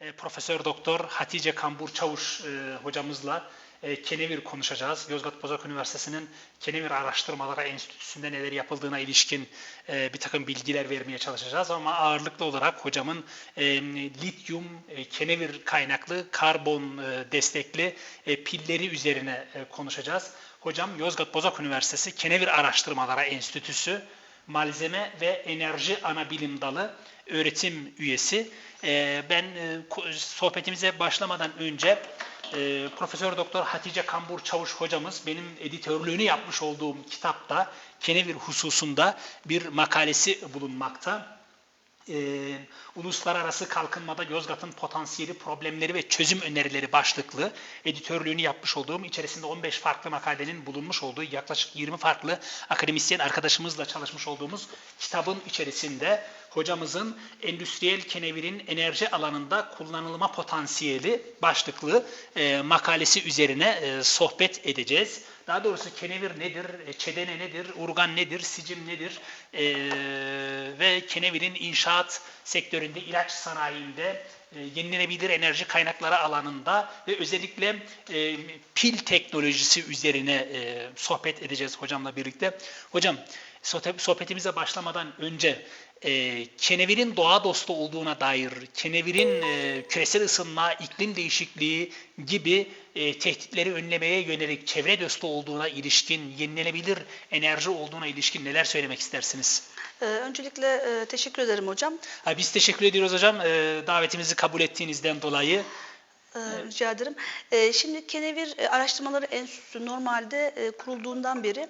e, Profesör Doktor Hatice Kambur Çavuş e, hocamızla e, kenevir konuşacağız. Yozgat Bozak Üniversitesi'nin Kenevir Araştırmaları Enstitüsü'nde neler yapıldığına ilişkin bir takım bilgiler vermeye çalışacağız. Ama ağırlıklı olarak hocamın e, lityum, kenevir kaynaklı, karbon destekli pilleri üzerine konuşacağız. Hocam Yozgat Bozak Üniversitesi Kenevir Araştırmaları Enstitüsü Malzeme ve Enerji Anabilim Dalı öğretim üyesi. Ee, Ben e, sohbetimize başlamadan önce e, Profesör Doktor Hatice Kambur Çavuş hocamız benim editörlüğünü yapmış olduğum kitapta Kenevir hususunda bir makalesi bulunmakta. Ee, Uluslararası Kalkınmada Yozgat'ın Potansiyeli, Problemleri ve Çözüm Önerileri başlıklı editörlüğünü yapmış olduğum, içerisinde 15 farklı makalenin bulunmuş olduğu yaklaşık 20 farklı akademisyen arkadaşımızla çalışmış olduğumuz kitabın içerisinde hocamızın endüstriyel kenevirin enerji alanında kullanılma potansiyeli başlıklı e, makalesi üzerine e, sohbet edeceğiz. Daha doğrusu kenevir nedir, e, çedene nedir, urgan nedir, sicim nedir? E, ve kenevirin inşaat sektöründe, ilaç sanayinde, e, yenilenebilir enerji kaynakları alanında ve özellikle e, pil teknolojisi üzerine e, sohbet edeceğiz hocamla birlikte. Hocam sohbetimize başlamadan önce e, kenevirin doğa dostu olduğuna dair, kenevirin e, küresel ısınma, iklim değişikliği gibi e, tehditleri önlemeye yönelik çevre dostu olduğuna ilişkin, yenilenebilir enerji olduğuna ilişkin neler söylemek istersiniz? Ee, Öncelikle e, teşekkür ederim hocam. Ha, biz teşekkür ediyoruz hocam e, davetimizi kabul ettiğinizden dolayı. Ee, Rica ederim. Ee, Şimdi Kenevir e, Araştırmaları Enstitüsü normalde e, kurulduğundan beri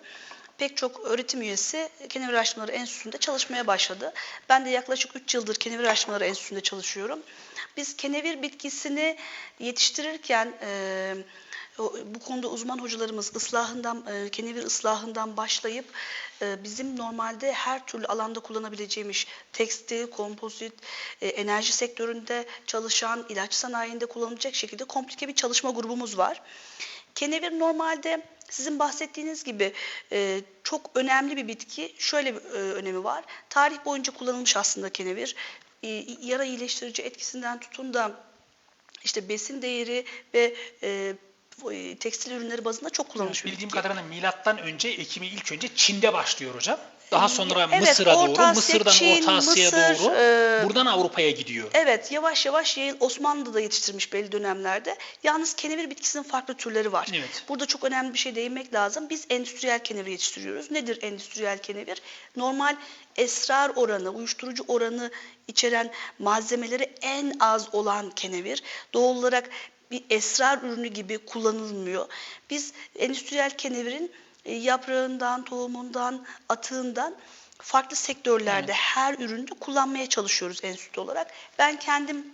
pek çok öğretim üyesi Kenevir Araştırmaları Enstitüsü'nde çalışmaya başladı. Ben de yaklaşık 3 yıldır Kenevir Araştırmaları Enstitüsü'nde çalışıyorum. Biz kenevir bitkisini yetiştirirken e, bu konuda uzman hocalarımız ıslahından, e, kenevir ıslahından başlayıp e, bizim normalde her türlü alanda kullanabileceğimiz tekstil, kompozit, e, enerji sektöründe çalışan, ilaç sanayinde kullanılacak şekilde komplike bir çalışma grubumuz var. Kenevir normalde sizin bahsettiğiniz gibi e, çok önemli bir bitki. Şöyle bir e, önemi var. Tarih boyunca kullanılmış aslında kenevir. E, yara iyileştirici etkisinden tutun da işte besin değeri ve e, e, tekstil ürünleri bazında çok kullanılmış bir Bildiğim kadarıyla milattan önce ekimi ilk önce Çin'de başlıyor hocam. Daha sonra Evet, Mısır'a doğru, Asya, Mısır'dan Çin, Orta Asya'ya Mısır, doğru, e, buradan Avrupa'ya gidiyor. Evet yavaş yavaş yayıl Osmanlı'da da yetiştirmiş belli dönemlerde. Yalnız kenevir bitkisinin farklı türleri var. Evet. Burada çok önemli bir şey değinmek lazım. Biz endüstriyel kenevir yetiştiriyoruz. Nedir endüstriyel kenevir? Normal esrar oranı, uyuşturucu oranı içeren malzemeleri en az olan kenevir. Doğal olarak bir esrar ürünü gibi kullanılmıyor. Biz endüstriyel kenevirin yaprağından, tohumundan, atığından farklı sektörlerde her üründe kullanmaya çalışıyoruz enstitü olarak. Ben kendim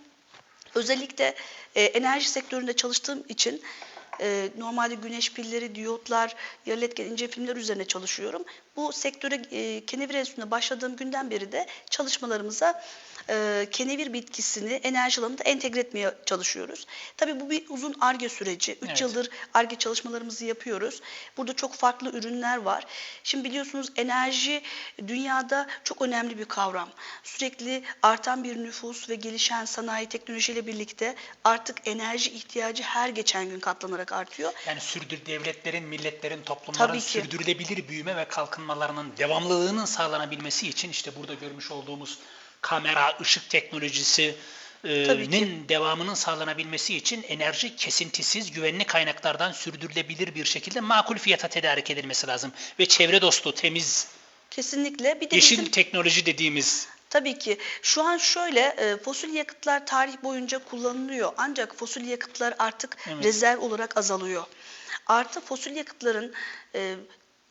özellikle e, enerji sektöründe çalıştığım için e, normalde güneş pilleri, diyotlar, yarı iletken ince filmler üzerine çalışıyorum. Bu sektöre e, kenevir enstitüsüne başladığım günden beri de çalışmalarımıza e, kenevir bitkisini enerji alanında entegre etmeye çalışıyoruz. Tabii bu bir uzun ARGE süreci. 3 Evet. yıldır ARGE çalışmalarımızı yapıyoruz. Burada çok farklı ürünler var. Şimdi biliyorsunuz enerji dünyada çok önemli bir kavram. Sürekli artan bir nüfus ve gelişen sanayi teknolojiyle birlikte artık enerji ihtiyacı her geçen gün katlanarak artıyor. Yani sürdür devletlerin, milletlerin, toplumların sürdürülebilir büyüme ve kalkınmalarının devamlılığının sağlanabilmesi için işte burada görmüş olduğumuz kamera, ışık teknolojisi e, devamının sağlanabilmesi için enerji kesintisiz, güvenli kaynaklardan sürdürülebilir bir şekilde makul fiyata tedarik edilmesi lazım. Ve çevre dostu, temiz, Kesinlikle. Bir de yeşil bizim teknoloji dediğimiz Tabii ki. Şu an şöyle e, fosil yakıtlar tarih boyunca kullanılıyor. Ancak fosil yakıtlar artık Evet. rezerv olarak azalıyor. Artı fosil yakıtların e,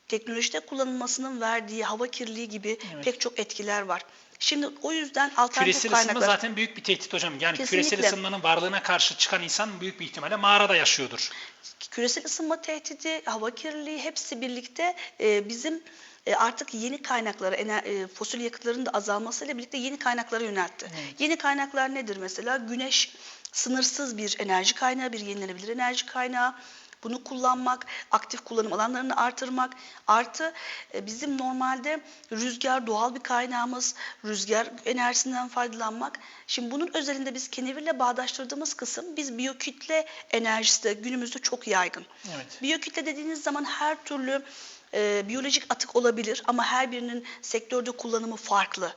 teknolojide kullanılmasının verdiği hava kirliliği gibi Evet. pek çok etkiler var. Şimdi o yüzden alternatif küresel ısınma kaynaklar zaten büyük bir tehdit hocam. Yani küresel Kesinlikle. ısınmanın varlığına karşı çıkan insan büyük bir ihtimalle mağarada yaşıyordur. küresel ısınma tehdidi, hava kirliliği hepsi birlikte e, bizim e, artık yeni kaynaklara, e, fosil yakıtların da azalmasıyla birlikte yeni kaynaklara yöneltti. Yeni kaynaklar nedir mesela? Güneş sınırsız bir enerji kaynağı, bir yenilenebilir enerji kaynağı. Bunu kullanmak, aktif kullanım alanlarını artırmak, artı e, bizim normalde rüzgar doğal bir kaynağımız, rüzgar enerjisinden faydalanmak. Şimdi bunun özelinde biz kenevirle bağdaştırdığımız kısım biz biyokütle enerjisi de günümüzde çok yaygın. Evet. Biyokütle dediğiniz zaman her türlü e, biyolojik atık olabilir ama her birinin sektörde kullanımı farklı.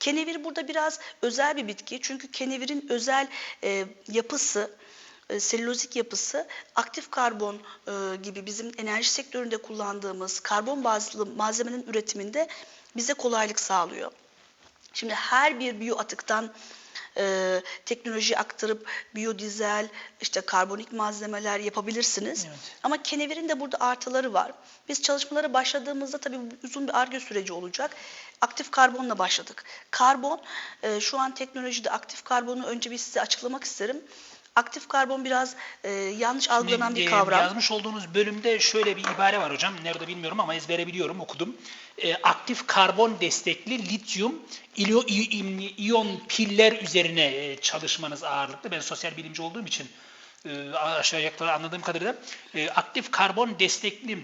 Kenevir burada biraz özel bir bitki çünkü kenevirin özel e, yapısı, e, selülozik yapısı aktif karbon e, gibi bizim enerji sektöründe kullandığımız karbon bazlı malzemenin üretiminde bize kolaylık sağlıyor. Şimdi her bir biyo atıktan e, teknoloji aktarıp biyodizel, işte karbonik malzemeler yapabilirsiniz. Evet. Ama kenevirin de burada artıları var. Biz çalışmalara başladığımızda tabii uzun bir arge süreci olacak. Aktif karbonla başladık. Karbon, e, şu an teknolojide aktif karbonu önce bir size açıklamak isterim. Aktif karbon biraz e, yanlış algılanan bir e, kavram. Yazmış olduğunuz bölümde şöyle bir ibare var hocam. Nerede bilmiyorum ama ezbere biliyorum okudum. E, aktif karbon destekli lityum iyon piller üzerine e, çalışmanız ağırlıklı. Ben sosyal bilimci olduğum için e, aşağı yukarı anladığım kadarıyla e, aktif karbon destekli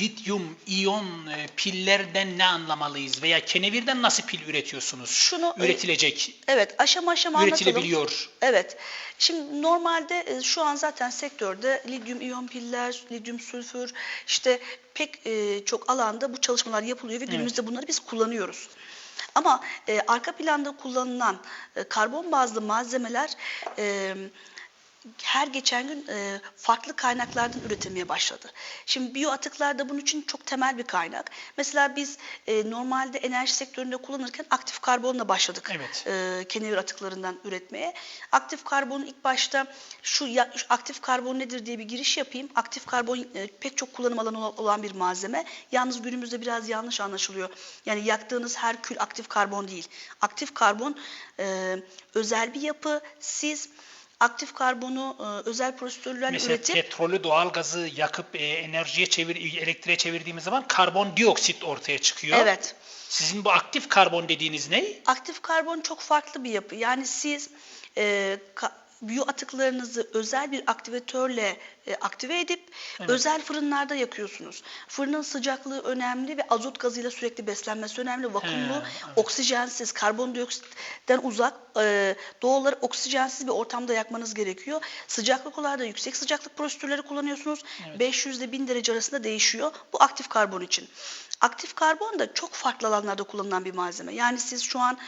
lityum iyon e, pillerden ne anlamalıyız veya kenevirden nasıl pil üretiyorsunuz? Şunu, e, üretilecek, Evet, aşama aşama anlatalım. üretilebiliyor. Evet. Şimdi normalde e, şu an zaten sektörde lityum iyon piller, lityum sülfür işte pek çok alanda bu çalışmalar yapılıyor ve günümüzde bunları biz kullanıyoruz. Ama arka planda kullanılan karbon bazlı malzemeler her geçen gün e, farklı kaynaklardan üretilmeye başladı. Şimdi biyo atıklar da bunun için çok temel bir kaynak. Mesela biz e, normalde enerji sektöründe kullanırken aktif karbonla başladık Evet. e, kenevir atıklarından üretmeye. Aktif karbon ilk başta şu, ya, şu aktif karbon nedir diye bir giriş yapayım. Aktif karbon e, pek çok kullanım alanı ol- olan bir malzeme. Yalnız günümüzde biraz yanlış anlaşılıyor. Yani yaktığınız her kül aktif karbon değil. Aktif karbon e, özel bir yapı. Siz aktif karbonu e, özel prosedürlerle Mesela üretip petrolü, doğalgazı yakıp e, enerjiye çevir, elektriğe çevirdiğimiz zaman karbondioksit ortaya çıkıyor. evet Sizin bu aktif karbon dediğiniz ne? Aktif karbon çok farklı bir yapı. Yani siz e, ka- biyo atıklarınızı özel bir aktivatörle e, aktive edip Evet. özel fırınlarda yakıyorsunuz. Fırının sıcaklığı önemli ve azot gazıyla sürekli beslenmesi önemli. Vakumlu, He, evet. oksijensiz, karbondioksitten uzak, e, doğal olarak oksijensiz bir ortamda yakmanız gerekiyor. Sıcaklık olarak da yüksek sıcaklık prosedürleri kullanıyorsunuz. 500 ile 1000 derece arasında değişiyor. Bu aktif karbon için. Aktif karbon da çok farklı alanlarda kullanılan bir malzeme. Yani siz şu an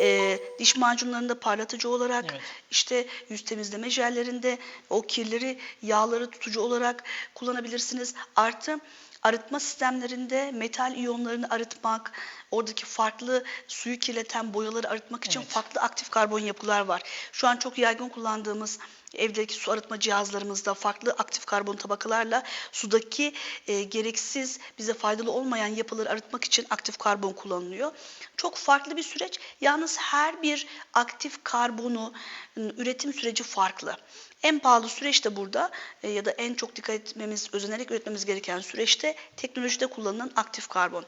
e, diş macunlarında parlatıcı olarak, Evet. işte yüz temizleme jellerinde o kirleri, yağları tutucu olarak kullanabilirsiniz. Artı arıtma sistemlerinde metal iyonlarını arıtmak, oradaki farklı suyu kirleten boyaları arıtmak için Evet. farklı aktif karbon yapılar var. Şu an çok yaygın kullandığımız evdeki su arıtma cihazlarımızda farklı aktif karbon tabakalarla sudaki e, gereksiz bize faydalı olmayan yapıları arıtmak için aktif karbon kullanılıyor. Çok farklı bir süreç. Yalnız her bir aktif karbonu ın, üretim süreci farklı. En pahalı süreç de burada e, ya da en çok dikkat etmemiz, özenerek üretmemiz gereken süreçte teknolojide kullanılan aktif karbon.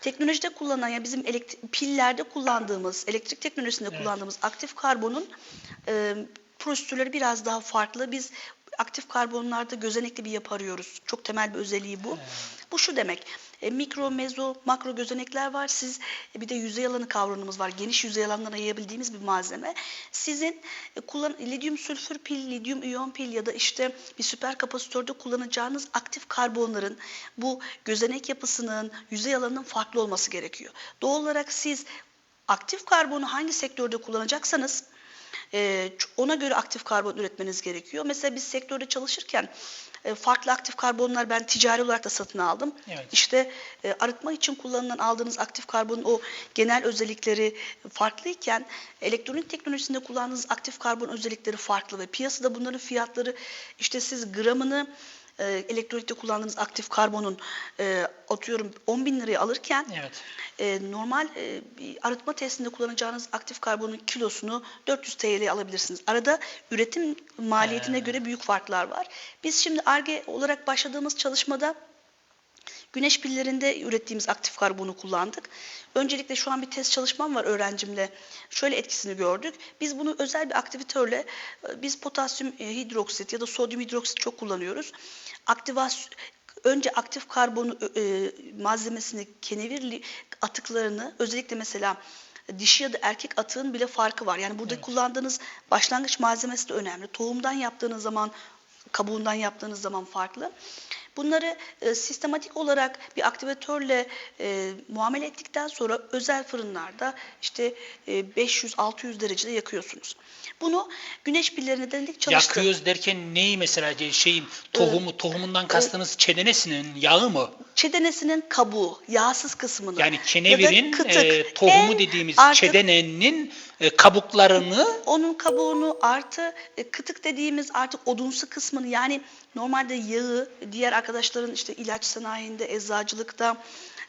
Teknolojide kullanılan ya bizim elektrik, pillerde kullandığımız, elektrik teknolojisinde Evet. kullandığımız aktif karbonun e, prosedürleri biraz daha farklı. Biz aktif karbonlarda gözenekli bir yapı arıyoruz. Çok temel bir özelliği bu. Bu şu demek. E, mikro, mezo, makro gözenekler var. Siz e, bir de yüzey alanı kavramımız var. Geniş yüzey alanlarına yayabildiğimiz bir malzeme. Sizin e, kullan lityum sülfür pil, lityum iyon pil ya da işte bir süper kapasitörde kullanacağınız aktif karbonların bu gözenek yapısının, yüzey alanının farklı olması gerekiyor. Doğal olarak siz aktif karbonu hangi sektörde kullanacaksanız e, ona göre aktif karbon üretmeniz gerekiyor. Mesela biz sektörde çalışırken e, farklı aktif karbonlar ben ticari olarak da satın aldım. Evet. İşte e, arıtma için kullanılan aldığınız aktif karbonun o genel özellikleri farklıyken elektronik teknolojisinde kullandığınız aktif karbon özellikleri farklı ve piyasada bunların fiyatları işte siz gramını e, elektronikte kullandığınız aktif karbonun e, atıyorum 10 bin liraya alırken Evet. e, normal e, bir arıtma testinde kullanacağınız aktif karbonun kilosunu 400 TL'ye alabilirsiniz. Arada üretim maliyetine He. göre büyük farklar var. Biz şimdi ARGE olarak başladığımız çalışmada Güneş pillerinde ürettiğimiz aktif karbonu kullandık. Öncelikle şu an bir test çalışmam var öğrencimle. Şöyle etkisini gördük. Biz bunu özel bir aktivitörle e, biz potasyum e, hidroksit ya da sodyum hidroksit çok kullanıyoruz. Aktivasyon önce aktif karbonu e, malzemesini, kenevir atıklarını özellikle mesela dişi ya da erkek atığın bile farkı var. Yani burada Evet. kullandığınız başlangıç malzemesi de önemli. Tohumdan yaptığınız zaman, kabuğundan yaptığınız zaman farklı. Bunları e, sistematik olarak bir aktivatörle e, muamele ettikten sonra özel fırınlarda işte e, 500-600 derecede yakıyorsunuz. Bunu güneş pillerine denedik çalıştı. Yakıyoruz derken neyi mesela şey- şeyin tohumu tohumundan kastınız çedenesinin yağı mı? Çedenesinin kabuğu, yağsız kısmını. Yani ya kenevirin kıtık. e, tohumu En dediğimiz artık çedenenin e, kabuklarını Onun kabuğunu artı e, kıtık dediğimiz artık odunsu kısmını yani normalde yağı diğer arkadaşların işte ilaç sanayinde, eczacılıkta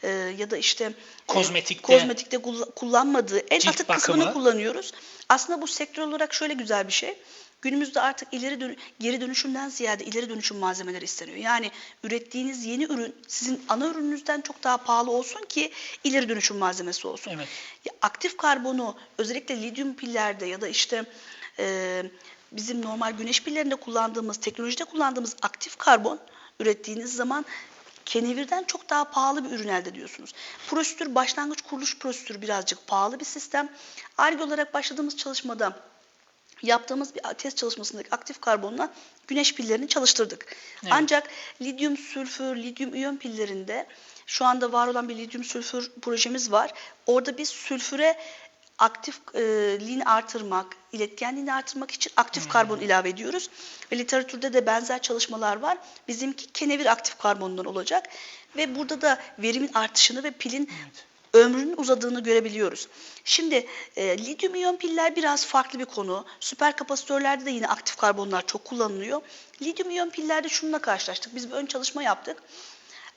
e, ya da işte Kozmetikte. kozmetikte kull- kullanmadığı en Cilt atık bakımı. kısmını kullanıyoruz. Aslında bu sektör olarak şöyle güzel bir şey. Günümüzde artık ileri dön- geri dönüşümden ziyade ileri dönüşüm malzemeleri isteniyor. Yani ürettiğiniz yeni ürün sizin ana ürününüzden çok daha pahalı olsun ki ileri dönüşüm malzemesi olsun. Evet. Ya aktif karbonu özellikle lityum pillerde ya da işte e, bizim normal güneş pillerinde kullandığımız, teknolojide kullandığımız aktif karbon ürettiğiniz zaman kenevirden çok daha pahalı bir ürün elde ediyorsunuz. Prosedür, başlangıç kuruluş prosedürü birazcık pahalı bir sistem. ARGE olarak başladığımız çalışmada yaptığımız bir test çalışmasındaki aktif karbonla güneş pillerini çalıştırdık. Evet. Ancak lityum sülfür, lityum iyon pillerinde şu anda var olan bir lityum sülfür projemiz var. Orada biz sülfüre aktifliğini artırmak, iletkenliğini artırmak için aktif karbon ilave ediyoruz. Ve literatürde de benzer çalışmalar var. Bizimki kenevir aktif karbonundan olacak. Ve burada da verimin artışını ve pilin ömrünün uzadığını görebiliyoruz. Şimdi e, lityum iyon piller biraz farklı bir konu. Süper kapasitörlerde de yine aktif karbonlar çok kullanılıyor. Lityum iyon pillerde şununla karşılaştık. Biz bir ön çalışma yaptık.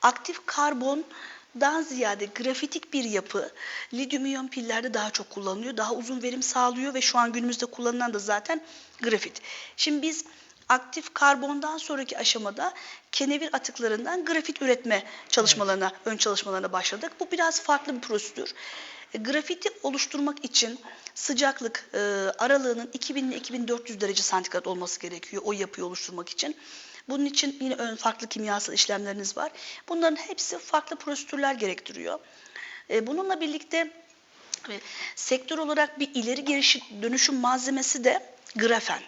Aktif karbondan ziyade grafitik bir yapı lityum iyon pillerde daha çok kullanılıyor. Daha uzun verim sağlıyor ve şu an günümüzde kullanılan da zaten grafit. Şimdi biz aktif karbondan sonraki aşamada kenevir atıklarından grafit üretme çalışmalarına, ön çalışmalarına başladık. Bu biraz farklı bir prosedür. E, Grafiti oluşturmak için sıcaklık e, aralığının 2000 ile 2400 derece santigrat olması gerekiyor o yapıyı oluşturmak için. Bunun için yine ön farklı kimyasal işlemleriniz var. Bunların hepsi farklı prosedürler gerektiriyor. E, bununla birlikte e, sektör olarak bir ileri geliş dönüşüm malzemesi de grafen.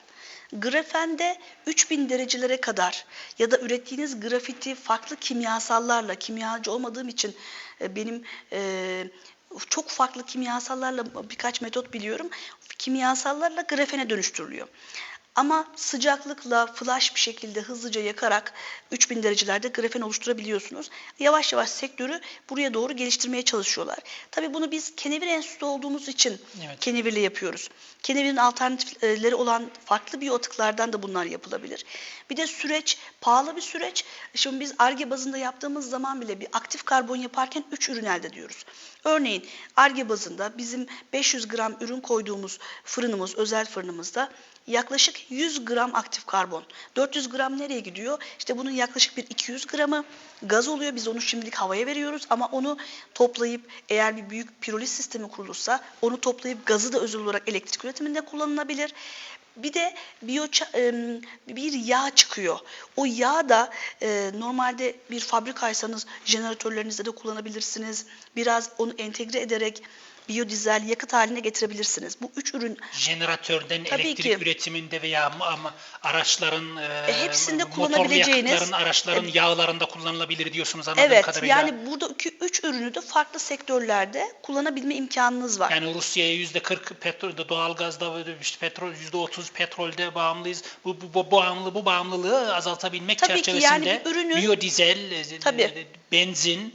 Grafende 3000 derecelere kadar ya da ürettiğiniz grafiti farklı kimyasallarla, kimyacı olmadığım için e, benim e, çok farklı kimyasallarla birkaç metot biliyorum. Kimyasallarla grafene dönüştürülüyor. Ama sıcaklıkla flash bir şekilde hızlıca yakarak 3000 derecelerde grafen oluşturabiliyorsunuz. Yavaş yavaş sektörü buraya doğru geliştirmeye çalışıyorlar. Tabii bunu biz kenevir enstitüsü olduğumuz için Evet. kenevirle yapıyoruz. Kenevirin alternatifleri olan farklı biyotiklardan da bunlar yapılabilir. Bir de süreç pahalı bir süreç. Şimdi biz ARGE bazında yaptığımız zaman bile bir aktif karbon yaparken 3 ürün elde ediyoruz. Örneğin ARGE bazında bizim 500 gram ürün koyduğumuz fırınımız, özel fırınımızda yaklaşık 100 gram aktif karbon. 400 gram nereye gidiyor? İşte bunun yaklaşık bir 200 gramı gaz oluyor. Biz onu şimdilik havaya veriyoruz ama onu toplayıp eğer bir büyük piroliz sistemi kurulursa onu toplayıp gazı da özel olarak elektrik üretiminde kullanılabilir. Bir de biyo bir yağ çıkıyor. O yağ da normalde bir fabrikaysanız jeneratörlerinizde de kullanabilirsiniz. Biraz onu entegre ederek biyodizel yakıt haline getirebilirsiniz. Bu üç ürün jeneratörden Tabii elektrik ki. üretiminde veya ama- araçların e, hepsinde motorlu kullanabileceğiniz- yakıtların araçların E, yağlarında kullanılabilir diyorsunuz anladığım Evet kadarıyla. yani burada iki, üç ürünü de farklı sektörlerde kullanabilme imkanınız var. Yani Rusya'ya yüzde 40 petrol, doğalgazda işte petrol yüzde 30 petrolde bağımlıyız. Bu, bu, bu bağımlı bu bağımlılığı azaltabilmek Tabii ki yani çerçevesinde bir ürünün- biyodizel, e, Tabii. e, benzin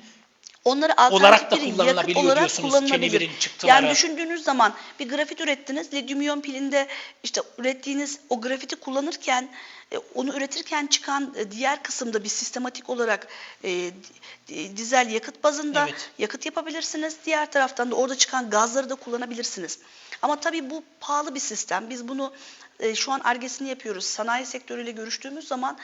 Onları olarak da bir yakıt kullanılabiliyor olarak diyorsunuz kullanılabilir. çıktıları. Yani düşündüğünüz zaman bir grafit ürettiniz, lityum pilinde işte ürettiğiniz o grafiti kullanırken e, onu üretirken çıkan e, diğer kısımda bir sistematik olarak e, di- dizel yakıt bazında Evet. yakıt yapabilirsiniz. Diğer taraftan da orada çıkan gazları da kullanabilirsiniz. Ama tabii bu pahalı bir sistem. Biz bunu e, şu an argesini yapıyoruz. Sanayi sektörüyle görüştüğümüz zaman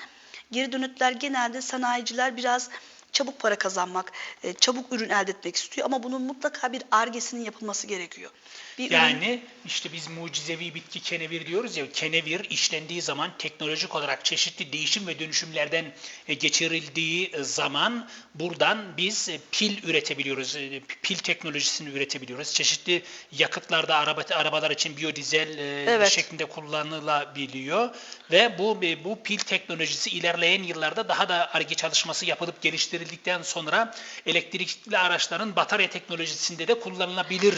geri dönütler genelde sanayiciler biraz çabuk para kazanmak, e, çabuk ürün elde etmek istiyor ama bunun mutlaka bir argesinin yapılması gerekiyor. Bir Yani işte biz mucizevi bitki kenevir diyoruz ya kenevir işlendiği zaman teknolojik olarak çeşitli değişim ve dönüşümlerden e, geçirildiği e, zaman buradan biz e, pil üretebiliyoruz. Pil teknolojisini üretebiliyoruz. Çeşitli yakıtlarda araba arabalar için biyodizel Evet. şeklinde kullanılabiliyor ve bu bu pil teknolojisi ilerleyen yıllarda daha da arge çalışması yapılıp geliştirildikten sonra elektrikli araçların batarya teknolojisinde de kullanılabilir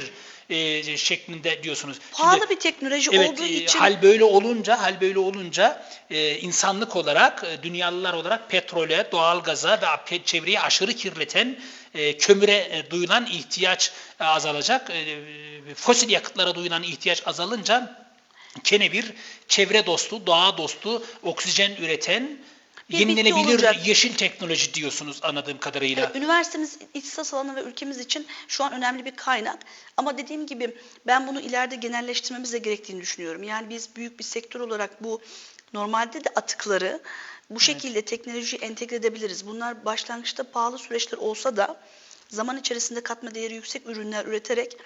e, şeklinde diyorsunuz. pahalı Şimdi- bir teknoloji Evet, olduğu e, için hal böyle olunca, hal böyle olunca e, insanlık olarak, e, dünyalılar olarak petrole, doğalgaza ve çevreyi aşırı kirleten e, kömüre e, duyulan ihtiyaç e, azalacak. E, e, fosil yakıtlara duyulan ihtiyaç azalınca kenevir çevre dostu, doğa dostu, oksijen üreten Bir bitki yenilenebilir olacak. yeşil teknoloji diyorsunuz anladığım kadarıyla. Evet, üniversitemiz ihtisas alanı ve ülkemiz için şu an önemli bir kaynak. Ama dediğim gibi ben bunu ileride genelleştirmemiz de gerektiğini düşünüyorum. Yani biz büyük bir sektör olarak bu normalde de atıkları bu şekilde teknolojiye entegre edebiliriz. Bunlar başlangıçta pahalı süreçler olsa da zaman içerisinde katma değeri yüksek ürünler üreterek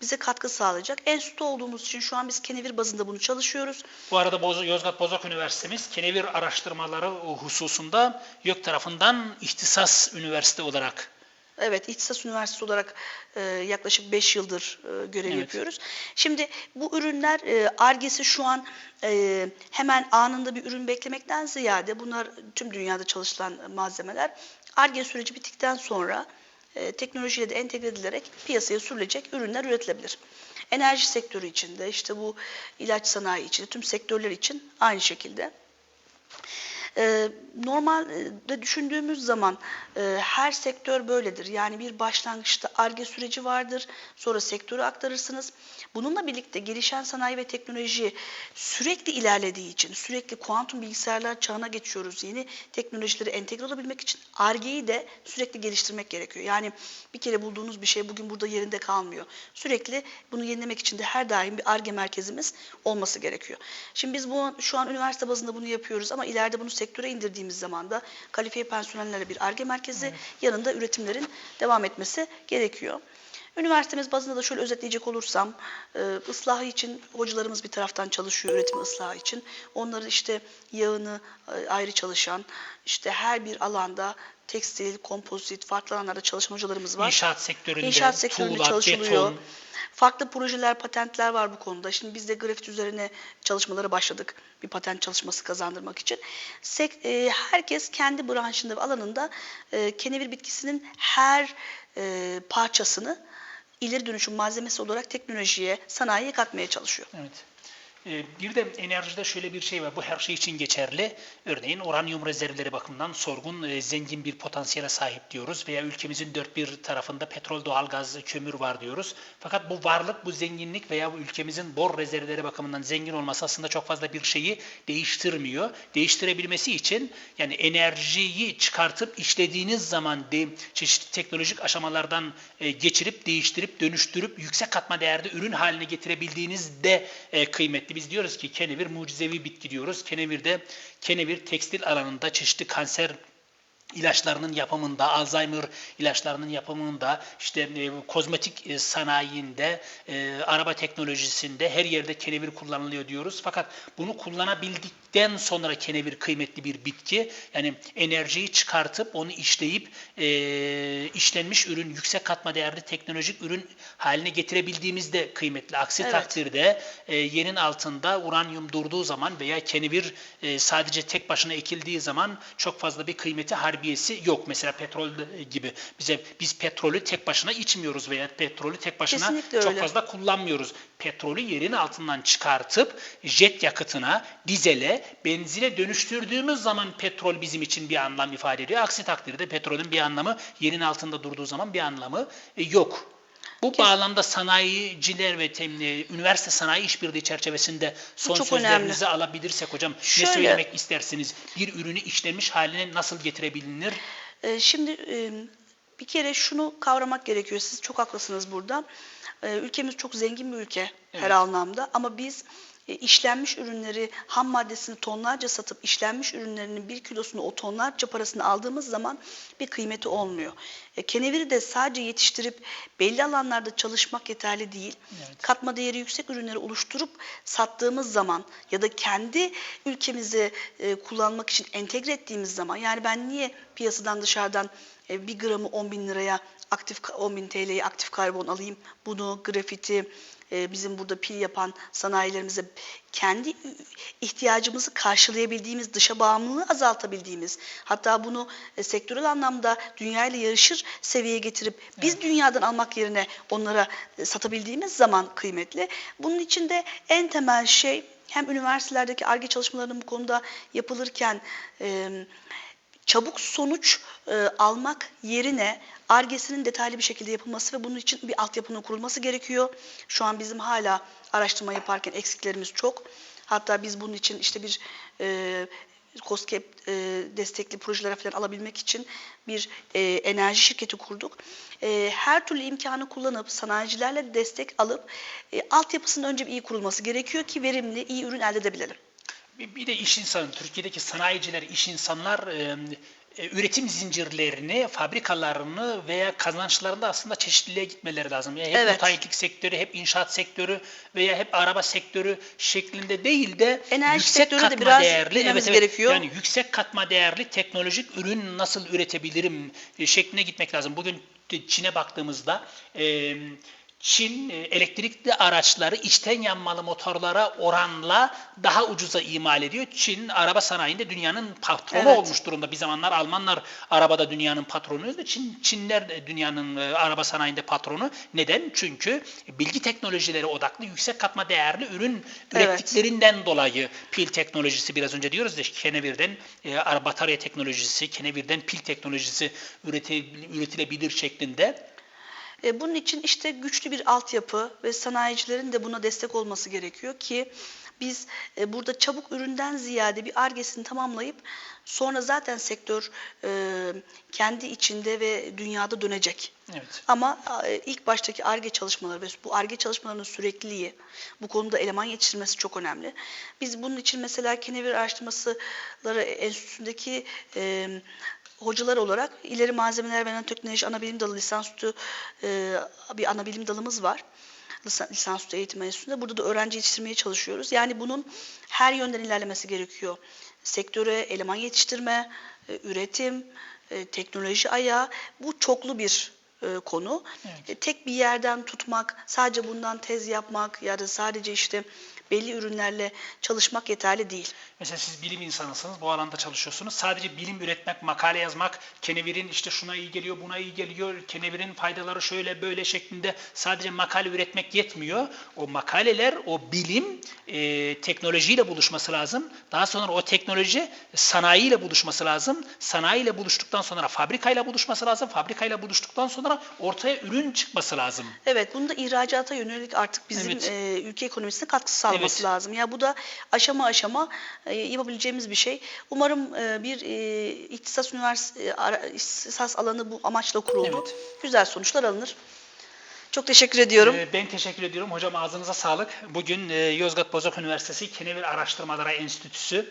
bize katkı sağlayacak. Enstitü olduğumuz için şu an biz kenevir bazında bunu çalışıyoruz. Bu arada Boz- Yozgat Bozok Üniversitemiz kenevir araştırmaları hususunda YÖK tarafından ihtisas üniversite olarak Evet, İhtisas Üniversitesi olarak e, yaklaşık 5 yıldır e, görev Evet. yapıyoruz. Şimdi bu ürünler e, Ar-Ge'si şu an e, hemen anında bir ürün beklemekten ziyade bunlar tüm dünyada çalışılan malzemeler. Ar-Ge süreci bittikten sonra e, teknolojiyle de entegre edilerek piyasaya sürülecek ürünler üretilebilir. Enerji sektörü içinde, işte bu ilaç sanayi içinde, tüm sektörler için aynı şekilde. Ee, Normalde düşündüğümüz zaman e, her sektör böyledir. Yani bir başlangıçta ARGE süreci vardır, sonra sektörü aktarırsınız. Bununla birlikte gelişen sanayi ve teknoloji sürekli ilerlediği için, sürekli kuantum bilgisayarlar çağına geçiyoruz. Yeni teknolojileri entegre olabilmek için ARGE'yi de sürekli geliştirmek gerekiyor. Yani bir kere bulduğunuz bir şey bugün burada yerinde kalmıyor. Sürekli bunu yenilemek için de her daim bir ARGE merkezimiz olması gerekiyor. Şimdi biz bu şu an üniversite bazında bunu yapıyoruz ama ileride bunu sektöre indirdiğimiz zaman da kalifiye personellerle bir ARGE merkezi yanında üretimlerin devam etmesi gerekiyor. Üniversitemiz bazında da şöyle özetleyecek olursam, e, ıslahı için hocalarımız bir taraftan çalışıyor üretim ıslahı için. Onların işte yağını e, ayrı çalışan, işte her bir alanda tekstil, kompozit, farklı alanlarda çalışan hocalarımız var. inşaat sektöründe İnşaat sektöründe tuğla, çalışılıyor. beton, Farklı projeler, patentler var bu konuda. Şimdi biz de grafit üzerine çalışmalara başladık. Bir patent çalışması kazandırmak için. Sek- e, herkes kendi branşında ve alanında e, kenevir bitkisinin her e, parçasını ileri dönüşüm malzemesi olarak teknolojiye, sanayiye katmaya çalışıyor. Evet. Ee, Bir de enerjide şöyle bir şey var. Bu her şey için geçerli. Örneğin uranyum rezervleri bakımından sorgun, e, zengin bir potansiyele sahip diyoruz. Veya ülkemizin dört bir tarafında petrol, doğalgaz, kömür var diyoruz. Fakat bu varlık, bu zenginlik veya bu ülkemizin bor rezervleri bakımından zengin olması aslında çok fazla bir şeyi değiştirmiyor. Değiştirebilmesi için yani enerjiyi çıkartıp işlediğiniz zaman de, çeşitli teknolojik aşamalardan e, geçirip, değiştirip, dönüştürüp yüksek katma değerde ürün haline getirebildiğinizde e, kıymetli. Biz diyoruz ki kenevir mucizevi bitki diyoruz. Kenevirde kenevir tekstil alanında çeşitli kanser ilaçlarının yapımında, Alzheimer ilaçlarının yapımında, işte e, kozmetik e, sanayinde, e, araba teknolojisinde her yerde kenevir kullanılıyor diyoruz. Fakat bunu kullanabildikten sonra kenevir kıymetli bir bitki. Yani enerjiyi çıkartıp onu işleyip e, işlenmiş ürün, yüksek katma değerli teknolojik ürün haline getirebildiğimizde kıymetli. Aksi Evet. takdirde e, yerin altında uranyum durduğu zaman veya kenevir e, sadece tek başına ekildiği zaman çok fazla bir kıymeti harbiyesi yok. Mesela petrol gibi bize biz petrolü tek başına içmiyoruz veya petrolü tek başına Kesinlikle çok öyle. fazla kullanmıyoruz. Petrolü yerin altından çıkartıp jet yakıtına, dizele, benzine dönüştürdüğümüz zaman petrol bizim için bir anlam ifade ediyor. Aksi takdirde petrolün bir anlamı yerin altında durduğu zaman bir anlamı e, yok. Bu Kes- bağlamda sanayiciler ve temli, üniversite sanayi işbirliği çerçevesinde son sözlerinizi alabilirsek hocam Şöyle- ne söylemek istersiniz? Bir ürünü işlenmiş haline nasıl getirebilir? Ee, Şimdi e, bir kere şunu kavramak gerekiyor. Siz çok haklısınız burada. Ee, Ülkemiz çok zengin bir ülke her Evet. anlamda ama biz e, işlenmiş ürünleri ham maddesini tonlarca satıp işlenmiş ürünlerinin bir kilosunu o tonlarca parasını aldığımız zaman bir kıymeti olmuyor. E, keneviri de sadece yetiştirip belli alanlarda çalışmak yeterli değil. Evet. Katma değeri yüksek ürünleri oluşturup sattığımız zaman ya da kendi ülkemize e, kullanmak için entegre ettiğimiz zaman yani ben niye piyasadan dışarıdan e, bir gramı 10 bin liraya aktif 10 bin TL'ye aktif karbon alayım bunu grafiti e, bizim burada pil yapan sanayilerimize kendi ihtiyacımızı karşılayabildiğimiz, dışa bağımlılığı azaltabildiğimiz, hatta bunu e, sektörel anlamda dünyayla yarışır seviyeye getirip biz dünyadan almak yerine onlara e, satabildiğimiz zaman kıymetli. Bunun için de en temel şey hem üniversitelerdeki ARGE çalışmalarının bu konuda yapılırken e, çabuk sonuç e, almak yerine ARGE'sinin detaylı bir şekilde yapılması ve bunun için bir altyapının kurulması gerekiyor. Şu an bizim hala araştırma yaparken eksiklerimiz çok. Hatta biz bunun için işte bir e, COSGAP e, destekli projelere falan alabilmek için bir e, enerji şirketi kurduk. E, her türlü imkanı kullanıp sanayicilerle destek alıp e, altyapısının önce bir iyi kurulması gerekiyor ki verimli, iyi ürün elde edebilelim. Bir, de iş insanı, Türkiye'deki sanayiciler, iş insanlar e, üretim zincirlerini, fabrikalarını veya kazançlarında aslında çeşitliliğe gitmeleri lazım. Yani hep Evet. müteahhitlik sektörü, hep inşaat sektörü veya hep araba sektörü şeklinde değil de Enerji yüksek sektörüne de katma biraz değerli, evet, evet, gerekiyor. yani yüksek katma değerli teknolojik ürün nasıl üretebilirim e, şekline gitmek lazım. Bugün Çin'e baktığımızda e, Çin e, elektrikli araçları içten yanmalı motorlara oranla daha ucuza imal ediyor. Çin araba sanayinde dünyanın patronu Evet. olmuş durumda. Bir zamanlar Almanlar arabada dünyanın patronuydu. Çin, Çinler dünyanın e, araba sanayinde patronu. Neden? Çünkü bilgi teknolojileri odaklı yüksek katma değerli ürün Evet. ürettiklerinden dolayı pil teknolojisi biraz önce diyoruz ya Kenevir'den e, batarya teknolojisi, Kenevir'den pil teknolojisi üretilebilir şeklinde. E, Bunun için işte güçlü bir altyapı ve sanayicilerin de buna destek olması gerekiyor ki biz e, burada çabuk üründen ziyade bir argesini tamamlayıp sonra zaten sektör e, kendi içinde ve dünyada dönecek. Evet. Ama ilk baştaki ARGE çalışmaları ve bu ARGE çalışmalarının sürekliliği, bu konuda eleman yetiştirmesi çok önemli. Biz bunun için mesela Kenevir Araştırmaları Enstitüsü'ndeki e, hocalar olarak ileri malzemeler ve nanoteknoloji anabilim dalı lisansüstü e, bir anabilim dalımız var. Lisa- Lisansüstü eğitim enstitüsünde. Burada da öğrenci yetiştirmeye çalışıyoruz. Yani bunun her yönden ilerlemesi gerekiyor. Sektöre eleman yetiştirme, e, üretim, e, teknoloji ayağı bu çoklu bir e, konu. Evet. E, tek bir yerden tutmak, sadece bundan tez yapmak ya da sadece işte belli ürünlerle çalışmak yeterli değil. Mesela siz bilim insanısınız, bu alanda çalışıyorsunuz. Sadece bilim üretmek, makale yazmak, kenevirin işte şuna iyi geliyor, buna iyi geliyor, kenevirin faydaları şöyle böyle şeklinde sadece makale üretmek yetmiyor. O makaleler, o bilim e, teknolojiyle buluşması lazım. Daha sonra o teknoloji sanayiyle buluşması lazım. Sanayiyle buluştuktan sonra fabrikayla buluşması lazım. Fabrikayla buluştuktan sonra ortaya ürün çıkması lazım. Evet, bunu da ihracata yönelik artık bizim Evet. e, ülke ekonomisine katkı sağlaması Evet. lazım. Ya bu da aşama aşama e, yapabileceğimiz bir şey. Umarım e, bir e, ihtisas üniversite e, alanı bu amaçla kuruldu. Evet. Güzel sonuçlar alınır. Çok teşekkür ediyorum. Ee, Ben teşekkür ediyorum. Hocam ağzınıza sağlık. Bugün e, Yozgat Bozok Üniversitesi Kenevir Araştırmaları Enstitüsü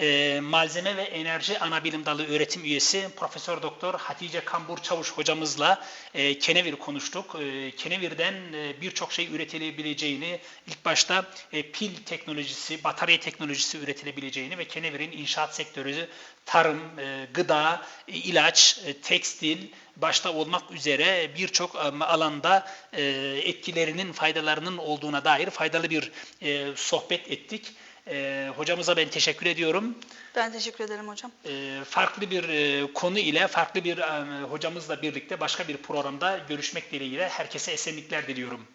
e, Malzeme ve Enerji Anabilim Dalı öğretim üyesi Profesör Doktor Hatice Kambur Çavuş hocamızla e, Kenevir konuştuk. E, Kenevir'den e, birçok şey üretilebileceğini, ilk başta e, pil teknolojisi, batarya teknolojisi üretilebileceğini ve Kenevir'in inşaat sektörü, tarım, e, gıda, e, ilaç, e, tekstil, başta olmak üzere birçok em, alanda e, etkilerinin, faydalarının olduğuna dair faydalı bir e, sohbet ettik. E, hocamıza ben teşekkür ediyorum. Ben teşekkür ederim hocam. E, farklı bir e, konu ile, farklı bir em, hocamızla birlikte başka bir programda görüşmek dileğiyle herkese esenlikler diliyorum.